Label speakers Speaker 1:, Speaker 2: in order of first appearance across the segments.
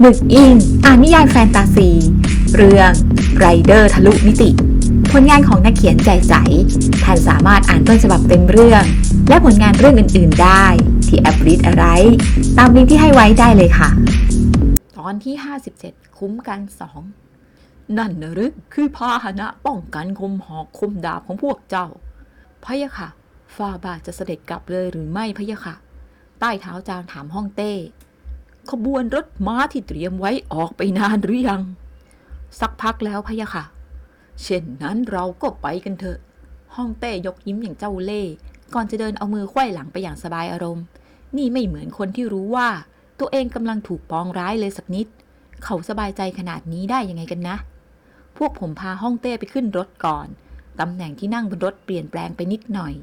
Speaker 1: หมึกอินอ่านนิยายแฟนตาซี เรื่องไรเดอร์ทะลุมิติ ผลงานของนักเขียนใจใส ท่านสามารถอ่านต้นฉบับเต็มเรื่อง และผลงานเรื่องอื่น ๆ ได้ที่แอปริดอะไร ตามลิงก์ที่ให้ไว้ได้เลยค่ะ ตอนที่ 57 คุ้มกันสองนั่นนะหรือคือพาหนะป้องกันคมหอกคมดาบของพวกเจ้าพะยะค่ะฟาบาจะเสด็จกลับเลยหรือไม่พะยะค่ะ ใต้เท้าจางถามห้องเต้ ขบวนรถม้าที่เตรียมไว้ออกไปนานหรือยัง สักพักแล้วพะยะค่ะ เช่นนั้นเราก็ไปกันเถอะ ห้องเต้ยกยิ้มอย่างเจ้าเล่ห์ก่อนจะเดินเอามือไขว้หลังไปอย่างสบายอารมณ์ นี่ไม่เหมือนคนที่รู้ว่า ตัวเองกำลังถูกปองร้ายเลยสักนิด เขาสบายใจขนาดนี้ได้ยังไงกันนะ พวกผมพาห้องเต้ไปขึ้นรถก่อนตำแหน่งที่นั่งบนรถเปลี่ยนแปลงไปนิดหน่อย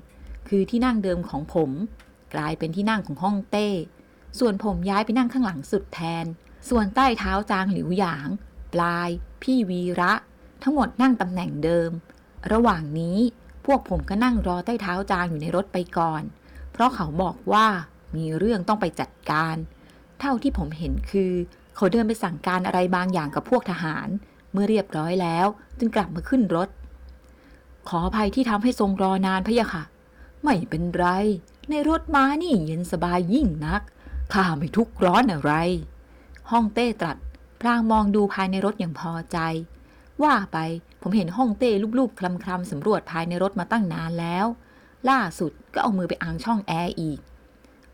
Speaker 1: คือที่นั่งเดิมของผม กลายเป็นที่นั่งของห้องเต้ ส่วนผมย้ายไปนั่งข้างหลังสุดแทน ส่วนใต้เท้าจางหลิวหยาง ปลาย พี่วีระ ทั้งหมดนั่งตำแหน่งเดิม ระหว่างนี้พวกผมก็นั่งรอใต้เท้าจางอยู่ในรถไปก่อน เพราะเขาบอกว่ามีเรื่องต้องไปจัดการ เท่าที่ผมเห็นคือ เขาเดินไปสั่งการอะไรบางอย่างกับพวกทหาร เมื่อเรียบร้อยแล้ว จึงกลับมาขึ้นรถ ขออภัยที่ทำให้ทรงรอนานพะยะค่ะ ไม่เป็นไร ในรถม้านี่เย็นสบายยิ่งนัก ข้าไม่ทุกข์ร้อนอะไร ห้องเต้ตรัส พลางมองดูภายในรถอย่างพอใจ ว่าไปผมเห็นห้องเต้ลูบๆคลำๆสำรวจภายในรถมาตั้งนานแล้ว ล่าสุดก็เอามือไปอ่างช่องแอร์อีก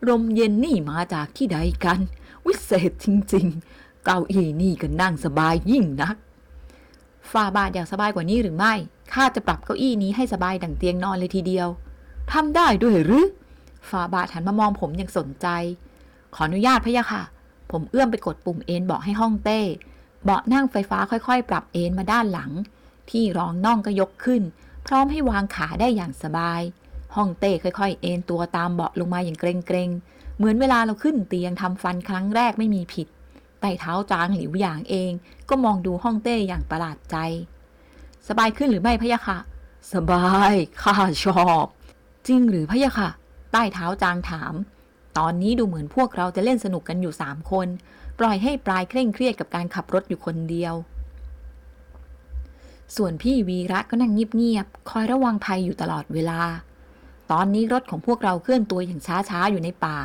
Speaker 1: ลมเย็นนี่มาจากที่ใดกัน วิเศษจริงๆ เก้าอี้นี่ก็นั่งสบายยิ่งนักฟาบาทอยากสบายกว่านี้หรือไม่ข้าจะปรับเก้าอี้นี้ให้สบายดั่งเตียงนอนเลยทีเดียวทำได้ด้วยหรือฟาบาทหันมามองผมอย่างสนใจ ขออนุญาตพะยะค่ะ ผมเอื้อมไปกดปุ่มเอนเบาะให้ห้องเต้ เบาะนั่งไฟฟ้าค่อยๆ ปรับเอนมาด้านหลัง ที่รองน่องก็ยกขึ้น พร้อมให้วางขาได้อย่างสบาย ห้องเต้ค่อยๆ เอนตัวตามเบาะลงมาอย่างเกรงๆ เหมือนเวลาเราขึ้นเตียงทำฟันครั้งแรกไม่มีผิดไต่เท้าจางหลิวหยางเอง ก็มองดูห้องเต้อย่างประหลาดใจ สบายขึ้นหรือไม่พะยะค่ะ สบาย ข้าชอบ จริงหรือพะยะค่ะ ใต้เท้าจางถาม ตอนนี้ดูเหมือนพวกเราจะเล่นสนุกกันอยู่สามคน ปล่อยให้ปลายเคร่งเครียดกับการขับรถอยู่คนเดียว ส่วนพี่วีระก็นั่งเงียบๆคอยระวังภัยอยู่ตลอดเวลา ตอนนี้รถของพวกเราเคลื่อนตัวอย่างช้าๆอยู่ในป่า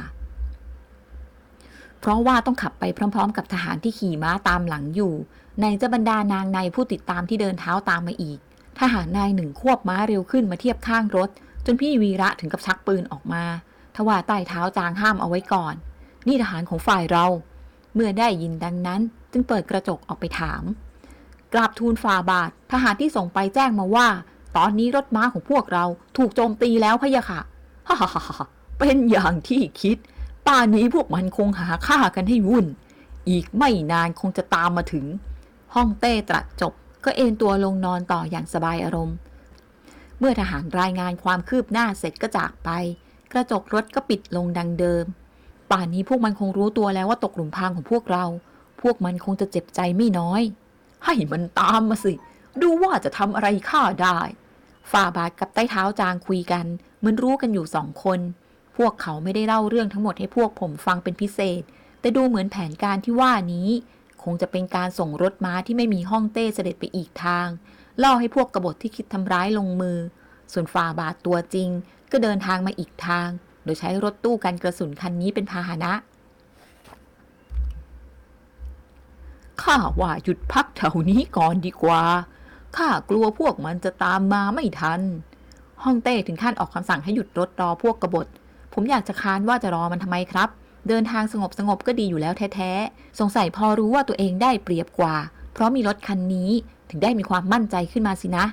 Speaker 1: เพราะว่าต้องขับไปพร้อม ๆ กับทหารที่ขี่ม้าตามหลังอยู่ ในจะบรรดานางในผู้ติดตามที่เดินเท้าตามมาอีก ทหารนายหนึ่งควบม้าเร็วขึ้นมาเทียบข้างรถ จนพี่วีระถึงกับชักปืนออกมา ทว่าใต้เท้าจางห้ามเอาไว้ก่อน นี่ทหารของฝ่ายเรา เมื่อได้ยินดังนั้น จึงเปิดกระจกออกไปถาม กราบทูลฝ่าบาท ทหารที่ส่งไปแจ้งมาว่า ตอนนี้รถม้าของพวกเราถูกโจมตีแล้วพะยะค่ะฮ่าฮ่าฮ่าเป็นอย่างที่คิด ป่านนี้พวกมันคงหาฆ่ากันให้วุ่น อีกไม่นานคงจะตามมาถึง ห้องเต้ตรัสจบ ก็เอนตัวลงนอนต่ออย่างสบายอารมณ์ เมื่อทหารรายงานความคืบหน้าเสร็จก็จากไป กระจกรถก็ปิดลงดังเดิม ป่านนี้พวกมันคงรู้ตัวแล้วว่าตกหลุมพรางของพวกเรา พวกมันคงจะเจ็บใจไม่น้อย ให้มันตามมาสิ ดูว่าจะทำอะไรข้าได้ ฝ่าบาทกับใต้เท้าจางคุยกันเหมือนรู้กันอยู่สองคน พวกเขาไม่ได้เล่าเรื่องทั้งหมดให้พวกผมฟังเป็นพิเศษ แต่ดูเหมือนแผนการที่ว่านี้ คงจะเป็นการส่งรถม้าที่ไม่มีห้องเต้เสด็จไปอีกทางล่อให้พวกกบฏที่คิดทำร้ายลงมือ ส่วนฝ่าบาทตัวจริงก็เดินทางมาอีกทาง โดยใช้รถตู้กันกระสุนคันนี้เป็นพาหนะ ข้าว่าหยุดพักแถวนี้ก่อนดีกว่า ข้ากลัวพวกมันจะตามมาไม่ทัน ฮ่องเต้ถึงขั้นออกคำสั่งให้หยุดรถรอพวกกบฏ ผมอยากจะค้านว่าจะรอมันทำไมครับ เดินทางสงบสงบๆก็ดีอยู่แล้วแท้ๆ สงสัยพอรู้ว่าตัวเองได้เปรียบกว่า เพราะมีรถคันนี้ถึงได้มีความมั่นใจขึ้นมาสินะ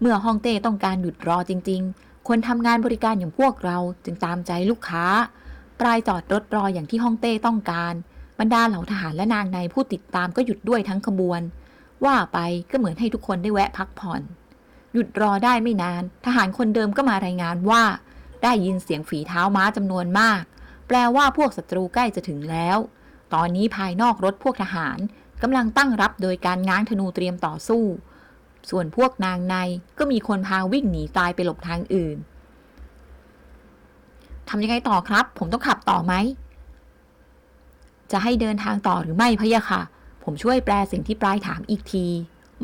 Speaker 1: เมื่อฮ่องเต้ต้องการหยุดรอจริง ๆ คนทำงานบริการอย่างพวกเราจึงตามใจลูกค้า ปลายจอดรถรออย่างที่ฮ่องเต้ต้องการ บรรดาเหล่าทหารและนางในผู้ติดตามก็หยุดด้วยทั้งขบวน ว่าไปก็เหมือนให้ทุกคนได้แวะพักผ่อน หยุดรอได้ไม่นาน ทหารคนเดิมก็มารายงานว่า ได้ยินเสียงฝีเท้าม้าจำนวนมาก แปลว่าพวกศัตรูใกล้จะถึงแล้ว ตอนนี้ภายนอกรถพวกทหารกำลังตั้งรับโดยการง้างธนูเตรียมต่อสู้ ส่วนพวกนางในก็มีคนพาวิ่งหนีตายไปหลบทางอื่นทำยังไงต่อครับ ผมต้องขับต่อไหม จะให้เดินทางต่อหรือไม่พะยะค่ะ ผมช่วยแปลสิ่งที่ปลายถามอีกที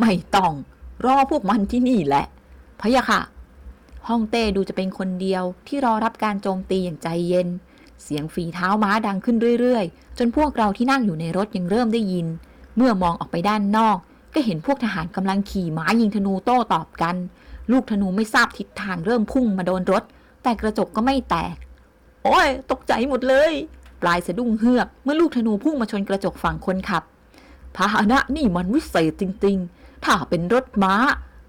Speaker 1: ไม่ต้อง รอพวกมันที่นี่แหละพะยะค่ะฮ่องเต้ดูจะเป็นคนเดียวที่รอรับการโจมตีอย่างใจเย็น เสียงฝีเท้าม้าดังขึ้นเรื่อยๆ จนพวกเราที่นั่งอยู่ในรถยังเริ่มได้ยิน เมื่อมองออกไปด้านนอก ก็เห็นพวกทหารกำลังขี่ม้ายิงธนูโต้ตอบกัน ลูกธนูไม่ทราบทิศทางเริ่มพุ่งมาโดนรถ แต่กระจกก็ไม่แตก โอ้ย ตกใจหมดเลย ปลายสะดุ้งเฮือกเมื่อลูกธนูพุ่งมาชนกระจกฝั่งคนขับ พาหนะนี่มันวิเศษจริง ๆ ถ้าเป็นรถม้า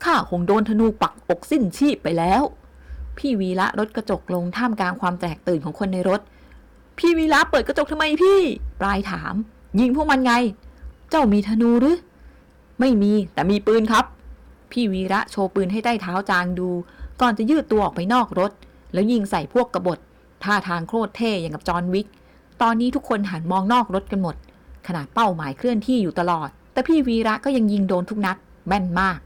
Speaker 1: ข้าคงโดนธนูปักอกสิ้นชีพไปแล้ว พี่วีระลดกระจกลงท่ามกลางความแตกตื่นของคนในรถ พี่วีระเปิดกระจกทำไมพี่ ปลายถาม ยิงพวกมันไง เจ้ามีธนูหรือ ไม่มีแต่มีปืนครับ พี่วีระโชว์ปืนให้ใต้เท้าจางดู ก่อนจะยืดตัวออกไปนอกรถ แล้วยิงใส่พวกกบฏท่าทางโคตรเท่อย่างกับจอห์นวิก ตอนนี้ทุกคนหันมองนอกรถกันหมด ขนาดเป้าหมายเคลื่อนที่อยู่ตลอด แต่พี่วีระก็ยังยิงโดนทุกนัดแม่นมาก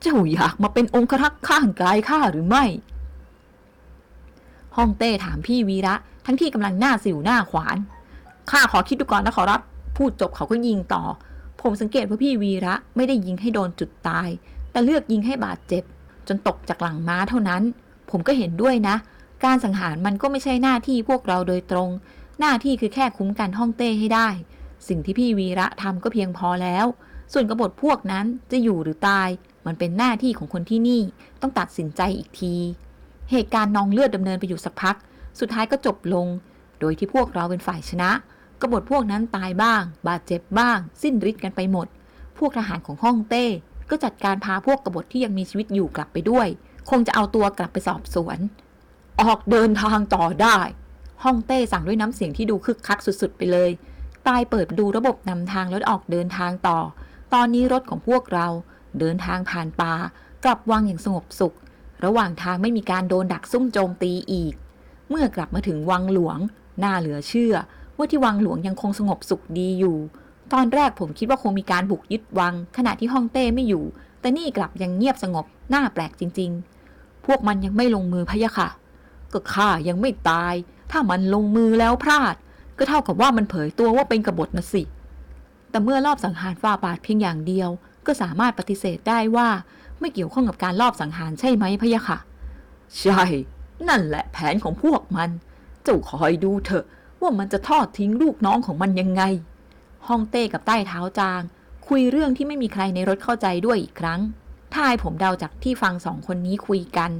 Speaker 1: เจ้าอยากมาเป็นองครักษ์ข้างกายข้าหรือไม่ฮ่องเต้ถามพี่วีระ ทั้งที่กำลังหน้าสิวหน้าขวาน ข้าขอคิดดูก่อนนะขอรับ พูดจบเขาก็ยิงต่อ ผมสังเกตว่าพี่วีระไม่ได้ยิงให้โดนจุดตาย แต่เลือกยิงให้บาดเจ็บ จนตกจากหลังม้าเท่านั้น ผมก็เห็นด้วยนะ การสังหารมันก็ไม่ใช่หน้าที่พวกเราโดยตรง หน้าที่คือแค่คุ้มกันฮ่องเต้ให้ได้ สิ่งที่พี่วีระทำก็เพียงพอแล้ว ส่วนกบฏพวกนั้นจะอยู่หรือตาย มันเป็นหน้าที่ของคนที่นี่ ต้องตัดสินใจอีกที เหตุการณ์นองเลือดดำเนินไปอยู่สักพัก สุดท้ายก็จบลง โดยที่พวกเราเป็นฝ่ายชนะ กบฏพวกนั้นตายบ้าง บาดเจ็บบ้าง สิ้นฤทธิ์กันไปหมด พวกทหารของฮ่องเต้ ก็จัดการพาพวกกบฏที่ยังมีชีวิตอยู่กลับไปด้วย คงจะเอาตัวกลับไปสอบสวน ออกเดินทางต่อได้ฮ่องเต้สั่งด้วยน้ำเสียงที่ดูคึกคักสุดๆไปเลยปลายเปิดดูระบบนำทางแล้วออกเดินทางต่อ ตอนนี้รถของพวกเราเดินทางผ่านป่ากลับวังอย่างสงบสุข ระหว่างทางไม่มีการโดนดักซุ่มโจมตีอีก เมื่อกลับมาถึงวังหลวง น่าเหลือเชื่อ ว่าที่วังหลวงยังคงสงบสุขดีอยู่ ตอนแรกผมคิดว่าคงมีการบุกยึดวัง ขณะที่ฮ่องเต้ไม่อยู่ แต่นี่กลับยังเงียบสงบน่าแปลกจริง ๆ พวกมันยังไม่ลงมือพะยะค่ะ ก็ข้ายังไม่ตาย ถ้ามันลงมือแล้วพลาด ก็เท่ากับว่ามันเผยตัวว่าเป็นกบฏนะสิ แต่เมื่อรอบสังหารฝ่าบาทเพียงอย่างเดียว ก็สามารถปฏิเสธได้ว่าไม่เกี่ยวข้องกับการลอบสังหารใช่ไหมพะยะค่ะ ใช่ นั่นแหละแผนของพวกมัน เจ้าคอยดูเถอะ ว่ามันจะทอดทิ้งลูกน้องของมันยังไงฮ่องเต้กับใต้เท้าจาง คุยเรื่องที่ไม่มีใครในรถเข้าใจด้วยอีกครั้งถ้าให้ผมเดาจากที่ฟังสองคนนี้คุยกัน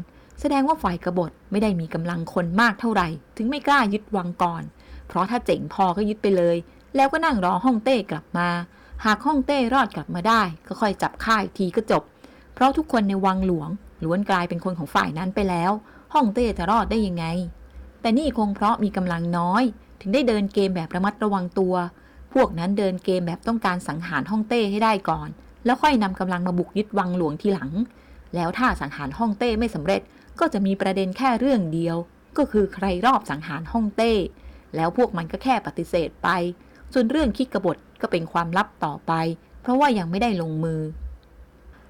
Speaker 1: แสดงว่าฝ่ายกบฏไม่ได้มีกำลังคนมากเท่าไหร่ ถึงไม่กล้ายึดวังก่อน เพราะถ้าเจ๋งพอก็ยึดไปเลย แล้วก็นั่งรอฮ่องเต้กลับมา หากฮ่องเต้รอดกลับมาได้ ก็ค่อยจับค่ายทีก็จบ เพราะทุกคนในวังหลวงล้วนกลายเป็นคนของฝ่ายนั้นไปแล้วฮ่องเต้จะรอดได้ยังไง แต่นี่คงเพราะมีกำลังน้อย ถึงได้เดินเกมแบบระมัดระวังตัว พวกนั้นเดินเกมแบบต้องการสังหารฮ่องเต้ให้ได้ก่อน แล้วค่อยนำกำลังมาบุกยึดวังหลวงทีหลัง แล้วถ้าสังหารฮ่องเต้ไม่สำเร็จ ก็จะมีประเด็นแค่เรื่องเดียว ก็คือใครรอบสังหารฮ่องเต้ แล้วพวกมันก็แค่ปฏิเสธไป ส่วนเรื่องคิดกบฏก็เป็นความลับต่อไป เพราะว่ายังไม่ได้ลงมือ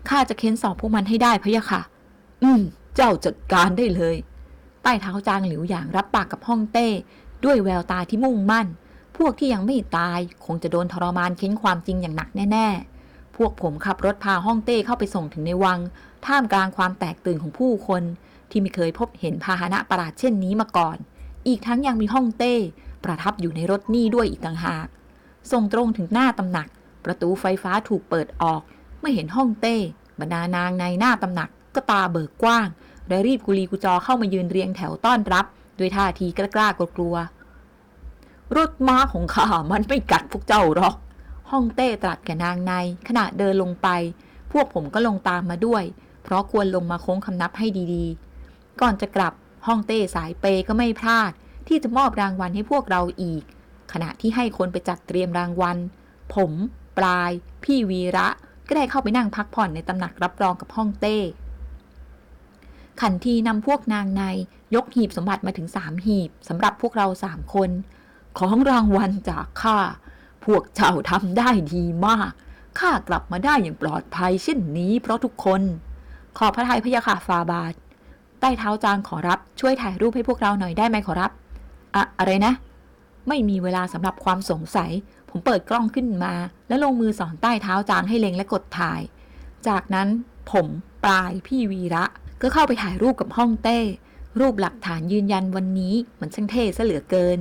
Speaker 1: ข้าจะเค้นสอบพวกมันให้ได้พะยะค่ะ อืม เจ้าจัดการได้เลย ใต้เท้าจางหลิวอย่างรับปากกับฮ่องเต้ ด้วยแววตาที่มุ่งมั่น พวกที่ยังไม่ตายคงจะโดนทรมานเค้นความจริงอย่างหนักแน่ ๆ พวกผมขับรถพาฮ่องเต้เข้าไปส่งถึงในวัง ท่ามกลางความแตกตื่นของผู้คน ที่ไม่เคยพบเห็นพาหนะประหลาดเช่นนี้มาก่อน อีกทั้งยังมีฮ่องเต้ ประทับอยู่ในรถนี่ด้วยอีกต่างหาก ส่งตรงถึงหน้าตำหนัก ประตูไฟฟ้าถูกเปิดออก เมื่อเห็นฮ่องเต้บรรดานางในหน้าตำหนักก็ตาเบิกกว้างและรีบกุลีกุจอเข้ามายืนเรียงแถวต้อนรับ ด้วยท่าทีกล้ากลัวรถม้าของข้ามันไม่กัดพวกเจ้าหรอกฮ่องเต้ตรัสแกนางใน ขณะเดินลงไป พวกผมก็ลงตามมาด้วย เพราะควรลงมาโค้งคำนับให้ดีๆ ก่อนจะกลับฮ่องเต้สายเปก็ไม่พลาด ที่จะมอบรางวัลให้พวกเราอีก ขณะที่ให้คนไปจัดเตรียมรางวัล ผม ปลาย พี่วีระ ก็ได้เข้าไปนั่งพักผ่อนในตำหนักรับรองกับฮ่องเต้ ขันทีนำพวกนางใน ยกหีบสมบัติมาถึงสามหีบสำหรับพวกเราสามคน ของรางวัลจากข้า พวกเจ้าทำได้ดีมาก ข้ากลับมาได้อย่างปลอดภัยเช่นนี้เพราะทุกคน ขอพระทัยพระยาค่ะฟาบาท ใต้เท้าจางขอรับ ช่วยถ่ายรูปให้พวกเราหน่อยได้ไหมขอรับ อะอะไรนะ ไม่มีเวลาสำหรับความสงสัย ผมเปิดกล้องขึ้นมา แล้วลงมือสอนใต้เท้าจางให้เล็งและกดถ่าย จากนั้นผมปลายพี่วีระก็เข้าไปถ่ายรูปกับห้องเต้ รูปหลักฐานยืนยันวันนี้มันช่างเท่ซะเหลือเกิน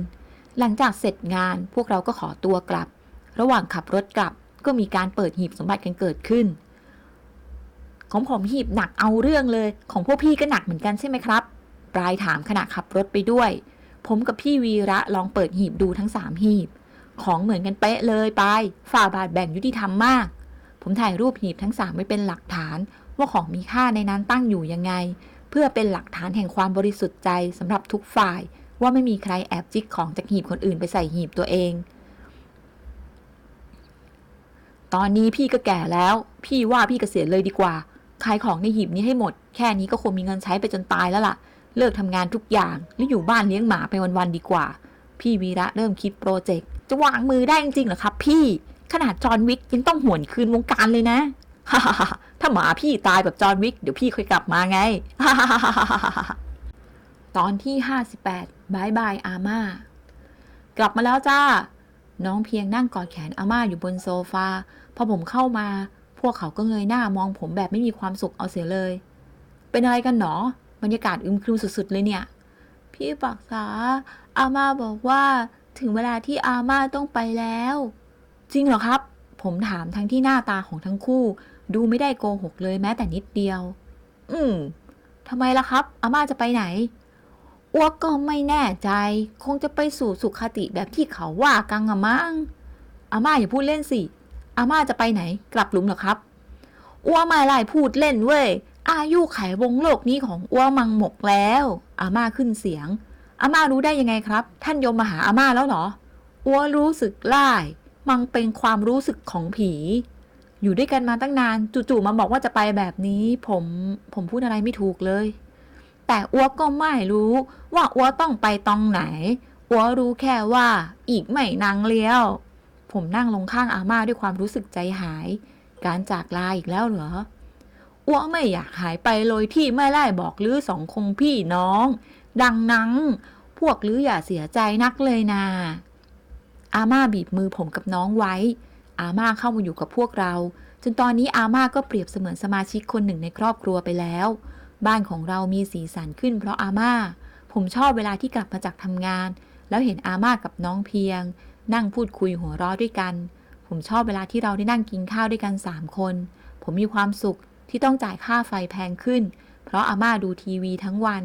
Speaker 1: หลังจากเสร็จงานพวกเราก็ขอตัวกลับ ระหว่างขับรถกลับก็มีการเปิดหีบสมบัติกันเกิดขึ้น ของผมหีบหนักเอาเรื่องเลย ของพวกพี่ก็หนักเหมือนกันใช่ไหมครับ ปลายถามขณะขับรถไปด้วย ผมกับพี่วีระลองเปิดหีบดูทั้งสามหีบ ของเหมือนกันเป๊ะเลยไป ฝ่าบาทแบ่งยุติธรรมมาก ผมถ่ายรูปหีบทั้งสามไว้เป็นหลักฐาน ว่าของมีค่าในนั้นตั้งอยู่ยังไง เพื่อเป็นหลักฐานแห่งความบริสุทธิ์ใจสำหรับทุกฝ่าย ว่าไม่มีใครแอบจิกของจากหีบคนอื่นไปใส่หีบตัวเอง ตอนนี้พี่ก็แก่แล้ว พี่ว่าพี่เกษียณเลยดีกว่า ขายของในหีบนี้ให้หมด แค่นี้ก็คงมีเงินใช้ไปจนตายแล้วล่ะ เลิกทำงานทุกอย่างแล้วอยู่บ้านเลี้ยงหมาไปวันๆดีกว่า พี่วีระเริ่มคิดโปรเจกต์จะวางมือได้จริงๆเหรอครับ พี่ ขนาดจอห์นวิกยังต้องหวนคืนวงการเลยนะ ฮ่าฮ่าถ้าหมาพี่ตายแบบจอห์นวิก เดี๋ยวพี่ค่อยกลับมาไงฮ่าฮ่าฮ่าตอนที่ 58บายบายอาม่า กลับมาแล้วจ้า น้องเพียงนั่งกอดแขนอาม่าอยู่บนโซฟา พอผมเข้ามา พวกเขาก็เงยหน้ามองผมแบบไม่มีความสุขเอาเสียเลย เป็นอะไรกันหนอ บรรยากาศอึมครึมสุดๆเลยเนี่ย พี่ปักษา อาม่าบอกว่าถึงเวลาที่อาม่าต้องไปแล้ว จริงเหรอครับ ผมถามทั้งที่หน้าตาของทั้งคู่ ดูไม่ได้โกหกเลยแม้แต่นิดเดียว อืมทำไมล่ะครับ อาม่าจะไปไหนอ้วกก็ไม่แน่ใจ คงจะไปสู่สุขติแบบที่เขาว่ากังอะมั้งอาม่าอย่าพูดเล่นสิ อาม่าจะไปไหน กลับหลุมเหรอครับอ้วไม่ไล่พูดเล่นเว้ย อายุไขวงโลกนี้ของอ้วมังหมกแล้ว อาม่าขึ้นเสียง อาม่ารู้ได้ยังไงครับ ท่านยมมาหาอาม่าแล้วเหรออ้วรู้สึกไล่มันเป็นความรู้สึกของผี อยู่ด้วยกันมาตั้งนาน จู่ๆมาบอกว่าจะไปแบบนี้ ผมผมพูดอะไรไม่ถูกเลย แต่อ้วก็ไม่รู้ว่าอ้วต้องไปตรงไหนอ้วรู้แค่ว่า อีกไม่นางเลี้ยว ผมนั่งลงข้างอาม่าด้วยความรู้สึกใจหาย การจากลาอีกแล้วเหรออ้วไม่อยากหายไปเลยที่ไม่ไล่บอกลือสองคงพี่น้อง ดังนั้นพวกลืออย่าเสียใจนักเลยนา อาม่าบีบมือผมกับน้องไว้ อาม่าเข้ามาอยู่กับพวกเรา จนตอนนี้อาม่าก็เปรียบเสมือนสมาชิกคนหนึ่งในครอบครัวไปแล้ว บ้านของเรามีสีสันขึ้นเพราะอาม่า ผมชอบเวลาที่กลับมาจากทำงาน แล้วเห็นอาม่ากับน้องเพียง นั่งพูดคุยหัวเราะด้วยกัน ผมชอบเวลาที่เราได้นั่งกินข้าวด้วยกันสามคน ผมมีความสุขที่ต้องจ่ายค่าไฟแพงขึ้น เพราะอาม่าดูทีวีทั้งวัน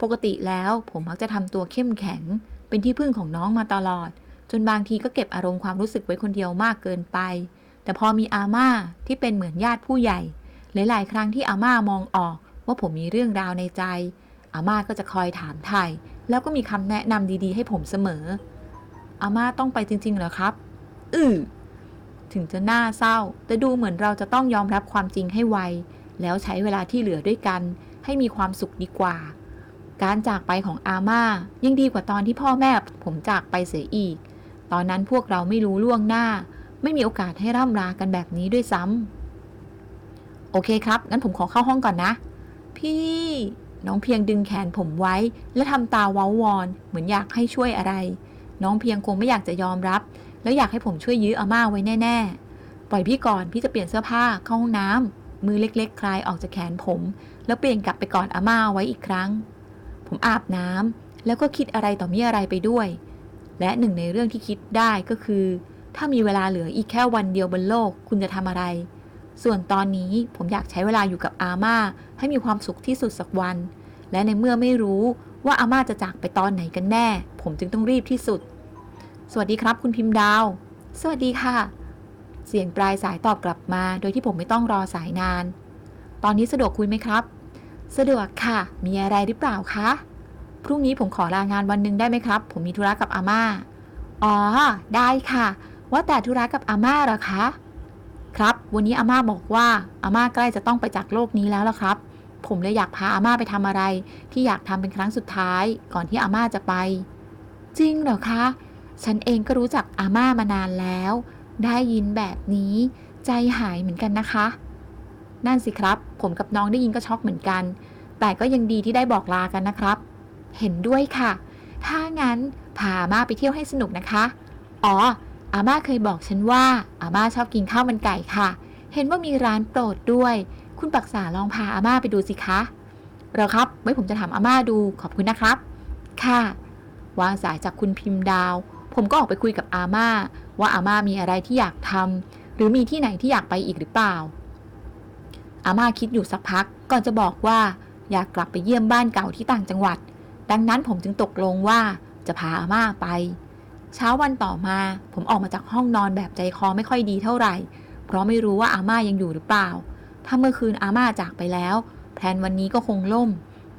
Speaker 1: ปกติแล้วผมมักจะทำตัวเข้มแข็ง เป็นที่พึ่งของน้องมาตลอด จนบางทีก็เก็บอารมณ์ความรู้สึกไว้คนเดียวมากเกินไป แต่พอมีอาม่าที่เป็นเหมือนญาติผู้ใหญ่ หลาย ๆ ครั้งที่อาม่ามองออกว่าผมมีเรื่องราวในใจ อาม่าก็จะคอยถามไถ่แล้วก็มีคำแนะนำดีๆ ให้ผมเสมอ อาม่าต้องไปจริงๆเหรอครับ อือถึงจะน่าเศร้า แต่ดูเหมือนเราจะต้องยอมรับความจริงให้ไว แล้วใช้เวลาที่เหลือด้วยกัน ให้มีความสุขดีกว่า การจากไปของอาม่ายังดีกว่าตอนที่พ่อแม่ผมจากไปเสียอีก ตอนนั้นพวกเราไม่รู้ล่วงหน้า ไม่มีโอกาสให้ร่ำลากันแบบนี้ด้วยซ้ำ โอเคครับ งั้นผมขอเข้าห้องก่อนนะ พี่น้องเพียงดึงแขนผมไว้ และทำตาเว้าวอนเหมือนอยากให้ช่วยอะไร น้องเพียงคงไม่อยากจะยอมรับ แล้วอยากให้ผมช่วยยื้ออาม่าไว้แน่ ๆ ปล่อยพี่ก่อนพี่จะเปลี่ยนเสื้อผ้าเข้าห้องน้ำมือเล็ก ๆ คลายออกจากแขนผม แล้วเปลี่ยนกลับไปกอดอาม่าไว้อีกครั้ง ผมอาบน้ำแล้วก็คิดอะไรต่อมีอะไรไปด้วย และหนึ่งในเรื่องที่คิดได้ก็คือ ถ้ามีเวลาเหลืออีกแค่วันเดียวบนโลกคุณจะทำอะไร ส่วนตอนนี้ผมอยากใช้เวลาอยู่กับอาม่าให้มีความสุขที่สุดสักวัน และในเมื่อไม่รู้ว่าอาม่าจะจากไปตอนไหนกันแน่ ผมจึงต้องรีบที่สุด สวัสดีครับคุณพิมพ์ดาว สวัสดีค่ะ เสียงปลายสายตอบกลับมา โดยที่ผมไม่ต้องรอสายนาน ตอนนี้สะดวกคุยไหมครับ สะดวกค่ะ มีอะไรหรือเปล่าคะ พรุ่งนี้ผมขอลางานวันหนึ่งได้ไหมครับ ผมมีธุระกับอาม่า อ๋อ ได้ค่ะ ว่าแต่ธุระกับอาม่าหรอคะ ครับ วันนี้อาม่าบอกว่าอาม่าใกล้จะต้องไปจากโลกนี้แล้วละครับ ผมเลยอยากพาอาม่าไปทำอะไร ที่อยากทำเป็นครั้งสุดท้าย ก่อนที่อาม่าจะไป จริงเหรอคะ ฉันเองก็รู้จักอาม่ามานานแล้ว ได้ยินแบบนี้ ใจหายเหมือนกันนะคะ นั่นสิครับ ผมกับน้องได้ยินก็ช็อกเหมือนกัน แต่ก็ยังดีที่ได้บอกลากันนะครับ เห็นด้วยค่ะ ถ้างั้นพาอาม่าไปเที่ยวให้สนุกนะคะ อ๋อ อาม่าเคยบอกฉันว่าอาม่าชอบกินข้าวมันไก่ค่ะ เห็นว่ามีร้านโปรดด้วย คุณปักษาลองพาอาม่าไปดูสิคะเรอครับ ไว้ผมจะถามอาม่าดูขอบคุณนะครับ ค่ะ วางสายจากคุณพิมพ์ดาว ผมก็ออกไปคุยกับอาม่า ว่าอาม่ามีอะไรที่อยากทำหรือมีที่ไหนที่อยากไปอีกหรือเปล่า อาม่าคิดอยู่สักพักก่อนจะบอกว่าอยากกลับไปเยี่ยมบ้านเก่าที่ต่างจังหวัด ดังนั้นผมจึงตกลงว่าจะพาอาม่าไป เช้าวันต่อมาผมออกมาจากห้องนอนแบบใจคอไม่ค่อยดีเท่าไหร่ เพราะไม่รู้ว่าอาม่ายังอยู่หรือเปล่า ถ้าเมื่อคืนอาม่าจากไปแล้ว แพลนวันนี้ก็คงล่ม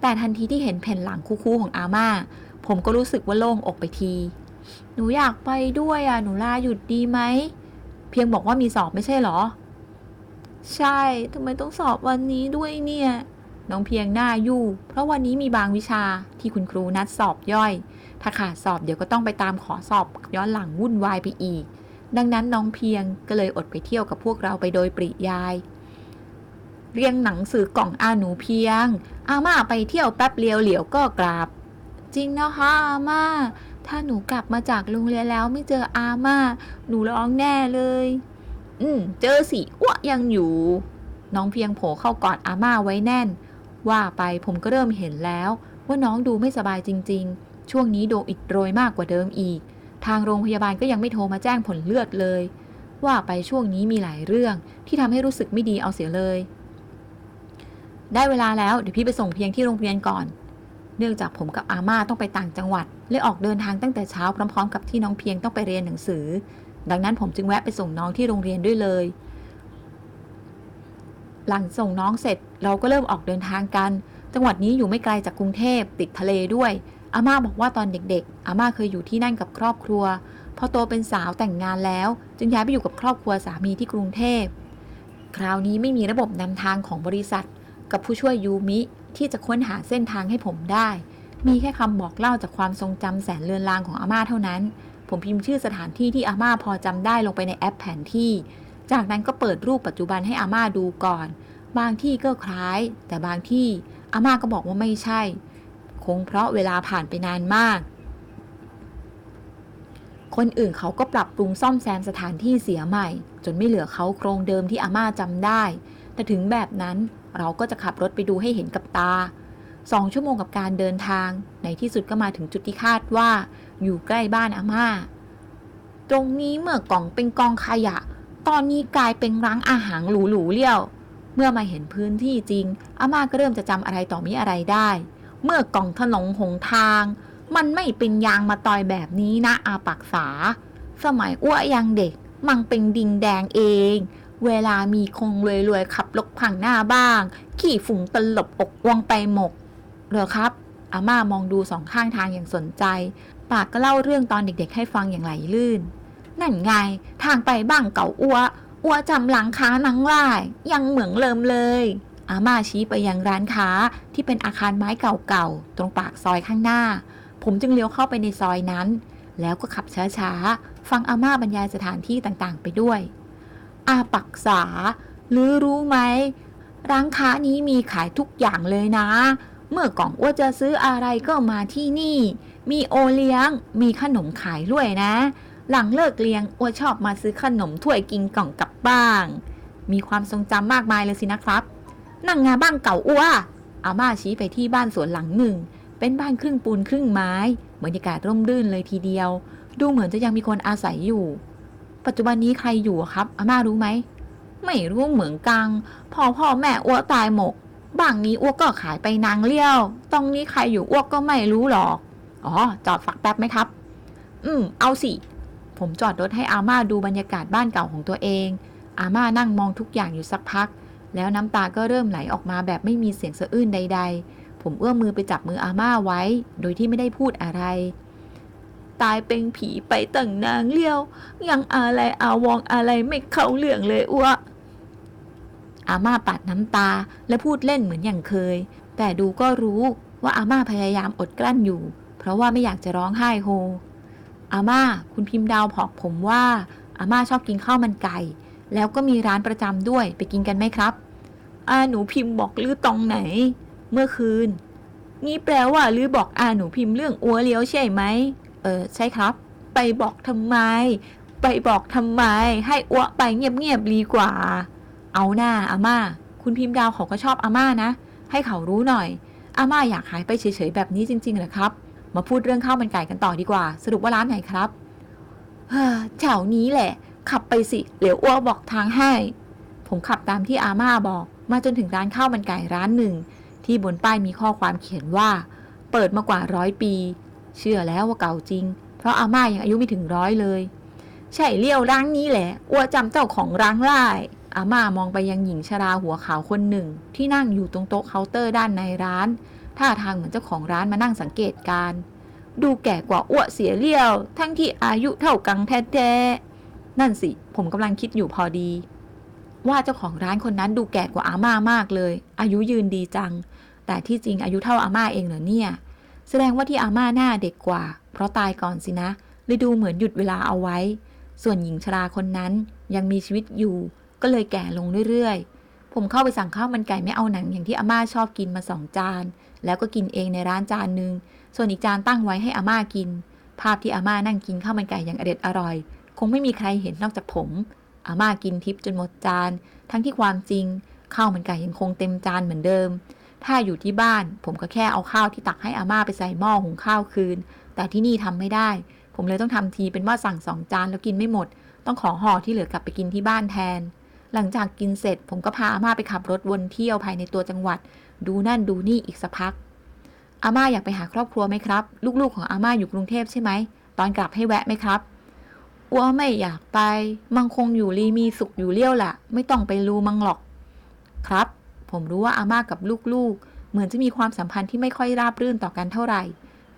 Speaker 1: แต่ทันทีที่เห็นแผ่นหลังคู่ๆของอาม่า ผมก็รู้สึกว่าโล่งอกไปที หนูอยากไปด้วยอะ หนูลาหยุดดีไหม เพียงบอกว่ามีสอบไม่ใช่เหรอ ใช่ทำไมต้องสอบวันนี้ด้วยเนี่ย น้องเพียงหน้ายู่ เพราะวันนี้มีบางวิชาที่คุณครูนัดสอบย่อย ถ้าขาดสอบเดี๋ยวก็ต้องไปตามขอสอบย้อนหลังวุ่นวายไปอีก ดังนั้นน้องเพียงก็เลยอดไปเที่ยวกับพวกเราไปโดยปริยาย เรียงหนังสือกล่องอาหนูเพียง อาม่าไปเที่ยวแป๊บเลียวเหลียวก็กลับ จริงนะคะอาม่า ถ้าหนูกลับมาจากโรงเรียนแล้วไม่เจออาม่า หนูร้องแน่เลย อืมเจอสิอ้วยังอยู่ น้องเพียงโผล่เข้ากอดอาม่าไว้แน่น ว่าไปผมก็เริ่มเห็นแล้ว ว่าน้องดูไม่สบายจริง ๆ ช่วงนี้โดอิดโรยมากกว่าเดิมอีก ทางโรงพยาบาลก็ยังไม่โทรมาแจ้งผลเลือดเลย ว่าไปช่วงนี้มีหลายเรื่องที่ทำให้รู้สึกไม่ดีเอาเสียเลย ได้เวลาแล้วเดี๋ยวพี่ไปส่งเพียงที่โรงเรียนก่อน เนื่องจากผมกับอาม่าต้องไปต่างจังหวัดเลยออกเดินทางตั้งแต่เช้าพร้อม ๆ กับที่น้องเพียงต้องไปเรียนหนังสือ ดังนั้นผมจึงแวะไปส่งน้องที่โรงเรียนด้วยเลย หลังส่งน้องเสร็จเราก็เริ่มออกเดินทางกัน จังหวัดนี้อยู่ไม่ไกลจากกรุงเทพติดทะเลด้วย อาม่าบอกว่าตอนเด็กๆ อาม่าเคยอยู่ที่นั่นกับครอบครัว พอโตเป็นสาวแต่งงานแล้ว จึงย้ายไปอยู่กับครอบครัวสามีที่กรุงเทพ คราวนี้ไม่มีระบบนำทางของบริษัท กับผู้ช่วยยูมิที่จะค้นหาเส้นทางให้ผมได้ มีแค่คำบอกเล่าจากความทรงจำแสนเลือนลางของอาม่าเท่านั้น ผมพิมพ์ชื่อสถานที่ที่อาม่าพอจำได้ลงไปในแอปแผนที่ จากนั้นก็เปิดรูปปัจจุบันให้อาม่าดูก่อน บางที่ก็คล้าย แต่บางที่อาม่าก็บอกว่าไม่ใช่ คงเพราะเวลาผ่านไปนานมาก คนอื่นเขาก็ปรับปรุงซ่อมแซมสถานที่เสียใหม่ จนไม่เหลือเขาโครงเดิมที่อาม่าจำได้ แต่ถึงแบบนั้นเราก็จะขับรถไปดูให้เห็นกับตาสองชั่วโมงกับการเดินทาง ในที่สุดก็มาถึงจุดที่คาดว่า อยู่ใกล้บ้านอาม่า ตรงนี้เมื่อกล่องเป็นกองขยะ ตอนนี้กลายเป็นร้านอาหารหรูๆเลี้ยว เมื่อมาเห็นพื้นที่จริง อาม่าก็เริ่มจะจำอะไรต่อมีอะไรได้ เมื่อกล่องถนนหงทาง มันไม่เป็นยางมาตอยแบบนี้นะอาปักษา สมัยอ้วยังเด็ก มันเป็นดิงแดงเอง เวลามีคงรวยๆขับรถผังหน้าบ้าง ขี่ฝุ่งตลบอกวงไปหมกเหรอครับ อาม่ามองดูสองข้างทางอย่างสนใจ ปากก็เล่าเรื่องตอนเด็กๆให้ฟังอย่างไหลลื่น นั่นไง ทางไปบ้างเก่าอ้วอ้วจำหลังค้านังล่ายยังเหมืองเลิมเลย อาม่าชี้ไปยังร้านค้าที่เป็นอาคารไม้เก่าๆ ตรงปากซอยข้างหน้า ผมจึงเลี้ยวเข้าไปในซอยนั้น แล้วก็ขับช้าๆ ฟังอาม่าบรรยายสถานที่ต่างๆ ไปด้วย อาปักษา หรือรู้ไหม ร้านค้านี้มีขายทุกอย่างเลยนะ เมื่อก่อนอ้วจะซื้ออะไรก็มาที่นี่ มีโอเลี้ยง มีขนมขายด้วยนะ หลังเลิกเรียนอ้วชอบมาซื้อขนมถ้วยกินกล่องกลับบ้านมีความทรงจำมากมายเลยสินะครับ นั่งงาบ้านเก่าอ้วอาม่าชี้ไปที่บ้านสวนหลังหนึ่ง เป็นบ้านครึ่งปูนครึ่งไม้ บรรยากาศร่มรื่นเลยทีเดียว ดูเหมือนจะยังมีคนอาศัยอยู่ ปัจจุบันนี้ใครอยู่ครับ อาม่ารู้ไหม ไม่รู้เหมือนกัง พอพ่อแม่อ้วตายหมกบางนี้อ้วก็ขายไปนางเลี้ยว ตรงนี้ใครอยู่อ้วก็ไม่รู้หรอก อ๋อ จอดฝักแป๊บไหมครับ อืม เอาสิ ผมจอดรถให้อาม่าดูบรรยากาศบ้านเก่าของตัวเอง อาม่านั่งมองทุกอย่างอยู่สักพัก แล้วน้ำตาก็เริ่มไหลออกมาแบบไม่มีเสียงสะอื้นใด ๆ ผมเอื้อมมือไปจับมืออาม่าไว้ โดยที่ไม่ได้พูดอะไร ตายเป็นผีไปตั้งนางเลี้ยว ยังอะไรอาวองอะไรไม่เข้าเรื่องเลยอ้วอาม่าปัดน้ำตาและพูดเล่นเหมือนอย่างเคย แต่ดูก็รู้ว่าอาม่าพยายามอดกลั้นอยู่ เพราะว่าไม่อยากจะร้องไห้โฮ อาม่า คุณพิมพ์ดาวบอกผมว่า อาม่าชอบกินข้าวมันไก่ แล้วก็มีร้านประจำด้วย ไปกินกันไหมครับ อาหนูพิมพ์บอกลือตรงไหน เมื่อคืน นี่แปลว่าลือบอกอาหนูพิมพ์เรื่องอัวเลี้ยวใช่ไหม เออ ใช่ครับ ไปบอกทำไม ไปบอกทำไม ให้อ้วไปเงียบๆดีกว่า เอาหน้าอาม่า คุณพิมพ์ดาวเขาก็ชอบอาม่านะ ให้เขารู้หน่อย อาม่าอยากหายไปเฉยๆแบบนี้จริงๆเหรอครับ มาพูดเรื่องข้าวมันไก่กันต่อดีกว่า สรุปว่าร้านไหนครับเฮ้แถวนี้แหละ ขับไปสิเดี๋ยวอ้วบอกทางให้ ผมขับตามที่อาม่าบอก มาจนถึงร้านข้าวมันไก่ร้านหนึ่ง ที่บนป้ายมีข้อความเขียนว่า เปิดมากว่าร้อยปี เชื่อแล้วว่าเก่าจริง เพราะอาม่ายังอายุไม่ถึงร้อยเลย ใช่เลี้ยวร้านนี้แหละ อ้วจำเจ้าของร้านได้อาม่ามองไปยังหญิงชราหัวขาวคนหนึ่ง ที่นั่งอยู่ตรงโต๊ะเคาน์เตอร์ด้านในร้าน ท่าทางเหมือนเจ้าของร้านมานั่งสังเกตการ์ดูแก่กว่าอ้วเสียเลี้ยว ทั้งที่อายุเท่ากังแท้ๆนั่นสิ ผมกำลังคิดอยู่พอดี ว่าเจ้าของร้านคนนั้นดูแก่กว่าอาม่ามากเลย อายุยืนดีจัง แต่ที่จริงอายุเท่าอาม่าเองเหรอเนี่ย แสดงว่าที่อาม่าหน้าเด็กกว่า เพราะตายก่อนสินะเลยดูเหมือนหยุดเวลาเอาไว้ ส่วนหญิงชราคนนั้นยังมีชีวิตอยู่ ก็เลยแก่ลงเรื่อยๆ ผมเข้าไปสั่งข้าวมันไก่ไม่เอาหนังอย่างที่อาม่าชอบกินมาสองจาน แล้วก็กินเองในร้านจานหนึ่งส่วนอีกจานตั้งไว้ให้อาม่ากิน ภาพที่อาม่านั่งกินข้าวมันไก่อย่างอเด็ดอร่อย คงไม่มีใครเห็นนอกจากผม อาม่ากินทิพย์จนหมดจาน ทั้งที่ความจริงข้าวมันไก่ยังคงเต็มจานเหมือนเดิม ถ้าอยู่ที่บ้าน ผมก็แค่เอาข้าวที่ตักให้อาม่าไปใส่หม้อหุงข้าวคืน แต่ที่นี่ทำไม่ได้ ผมเลยต้องทำทีเป็นว่าสั่งสองจานแล้วกินไม่หมด ต้องขอห่อที่เหลือกลับไปกินที่บ้านแทน หลังจากกินเสร็จ ผมก็พาอาม่าไปขับรถวนเที่ยวภายในตัวจังหวัด ดูนั่นดูนี่อีกสักพัก อาม่าอยากไปหาครอบครัวไหมครับ ลูกๆของอาม่าอยู่กรุงเทพใช่ไหม ตอนกลับให้แวะไหมครับ อัวไม่อยากไป มังคงอยู่รีมีสุขอยู่เลี้ยวล่ะ ไม่ต้องไปรูมังหรอก ครับ ผมรู้ว่าอาม่ากับลูกๆ เหมือนจะมีความสัมพันธ์ที่ไม่ค่อยราบรื่นต่อกันเท่าไหร่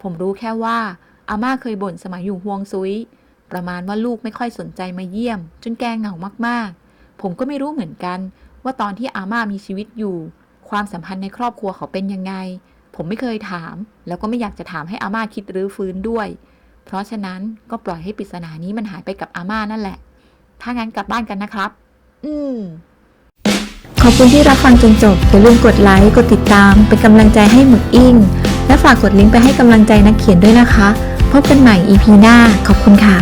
Speaker 1: ผมรู้แค่ว่าอาม่าเคยบ่นสมัยอยู่ฮวงซุย ประมาณว่าลูกไม่ค่อยสนใจมาเยี่ยม จนแกงเหงามากๆ ผมก็ไม่รู้เหมือนกันว่าตอนที่อาม่ามีชีวิตอยู่ ความสัมพันธ์ในครอบครัวเขาเป็นยังไง ผมไม่เคยถาม แล้วก็ไม่อยากจะถามให้อาม่าคิดรื้อฟื้นด้วย เพราะฉะนั้นก็ปล่อยให้ปริศนานี้มันหายไปกับอาม่านั่นแหละ ถ้างั้นกลับบ้านกันนะครับ อืม ขอบคุณที่รับฟังจนจบ อย่าลืมกดไลค์ กดติดตาม เป็นกำลังใจให้หมึกอิงและฝากกดลิงก์ไปให้กำลังใจนักเขียนด้วยนะคะ พบกันใหม่ EP หน้า ขอบคุณค่ะ